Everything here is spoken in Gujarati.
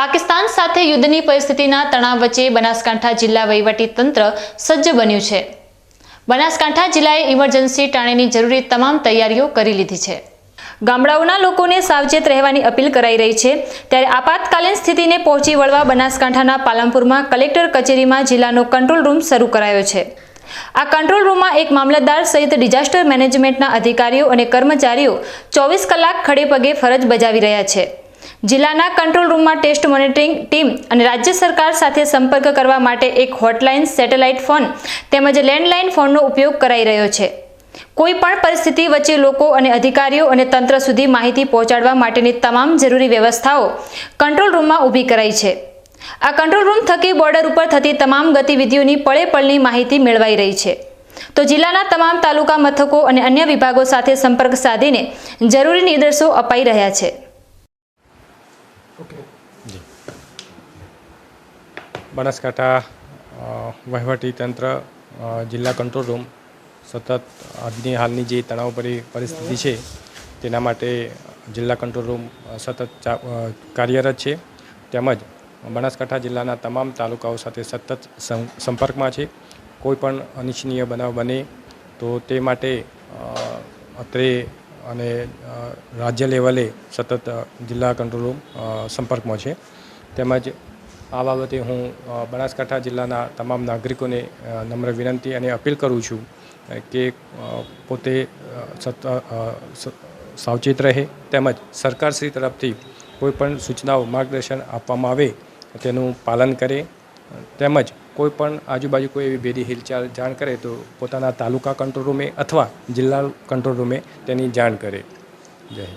પાકિસ્તાન સાથે યુદ્ધની પરિસ્થિતિના તણાવ વચ્ચે બનાસકાંઠા જિલ્લા વહીવટી તંત્ર સજ્જ બન્યું છે. બનાસકાંઠા જિલ્લાએ ઇમરજન્સી ટાણેની જરૂરી તમામ તૈયારીઓ કરી લીધી છે. ગામડાઓના લોકોને સાવચેત રહેવાની અપીલ કરાઈ રહી છે. ત્યારે આપાતકાલીન સ્થિતિને પહોંચી વળવા બનાસકાંઠાના પાલનપુરમાં કલેક્ટર કચેરીમાં જિલ્લાનો કંટ્રોલ રૂમ શરૂ કરાયો છે. આ કંટ્રોલ રૂમમાં એક મામલતદાર સહિત ડિઝાસ્ટર મેનેજમેન્ટના અધિકારીઓ અને કર્મચારીઓ ચોવીસ કલાક ખડે પગે ફરજ બજાવી રહ્યા છે. જિલ્લાના કંટ્રોલ રૂમમાં ટેસ્ટ મોનિટરિંગ ટીમ અને રાજ્ય સરકાર સાથે સંપર્ક કરવા માટે એક હોટલાઇન સેટેલાઇટ ફોન તેમજ લેન્ડલાઇન ફોનનો ઉપયોગ કરાઈ રહ્યો છે. કોઈ પણ પરિસ્થિતિ વચ્ચે લોકો અને અધિકારીઓ અને તંત્ર સુધી માહિતી પહોંચાડવા માટેની તમામ જરૂરી વ્યવસ્થાઓ કંટ્રોલ રૂમમાં ઊભી કરાઈ છે. આ કંટ્રોલ રૂમ થકી બોર્ડર ઉપર થતી તમામ ગતિવિધિઓની પળે પળની માહિતી મેળવાઈ રહી છે. તો જિલ્લાના તમામ તાલુકા મથકો અને અન્ય વિભાગો સાથે સંપર્ક સાધીને જરૂરી નિર્દેશો અપાઈ રહ્યા છે. બનાસકાંઠા તંત્ર જિલ્લા કંટ્રોલ રૂમ સતત આજની હાલની જે તણાવભરી પરિસ્થિતિ છે, તેના માટે જિલ્લા કંટ્રોલ રૂમ સતત કાર્યરત છે. તેમજ બનાસકાંઠા જિલ્લાના તમામ તાલુકાઓ સાથે સતત સંપર્કમાં છે. કોઈ પણ અનિચ્છનીય બનાવ બને તો તે માટે અત્રે અને રાજ્ય લેવલે સતત જિલ્લા કંટ્રોલ રૂમ સંપર્કમાં છે. તેમજ આ બાબતે હું બનાસકાંઠા જિલ્લાના તમામ નાગરિકોને નમ્ર વિનંતી અને અપીલ કરું છું કે પોતે સાવચેત રહે તેમજ સરકારશ્રી તરફથી કોઈ પણ સૂચનાઓ માર્ગદર્શન આપવામાં આવે તેનું પાલન કરે. તેમજ કોઈ પણ આજુબાજુ કોઈ એવી ભેદી હિલચાલ જાણ કરે તો પોતાના તાલુકા કંટ્રોલ રૂમે અથવા જિલ્લા કંટ્રોલ રૂમે તેની જાણ કરે. જય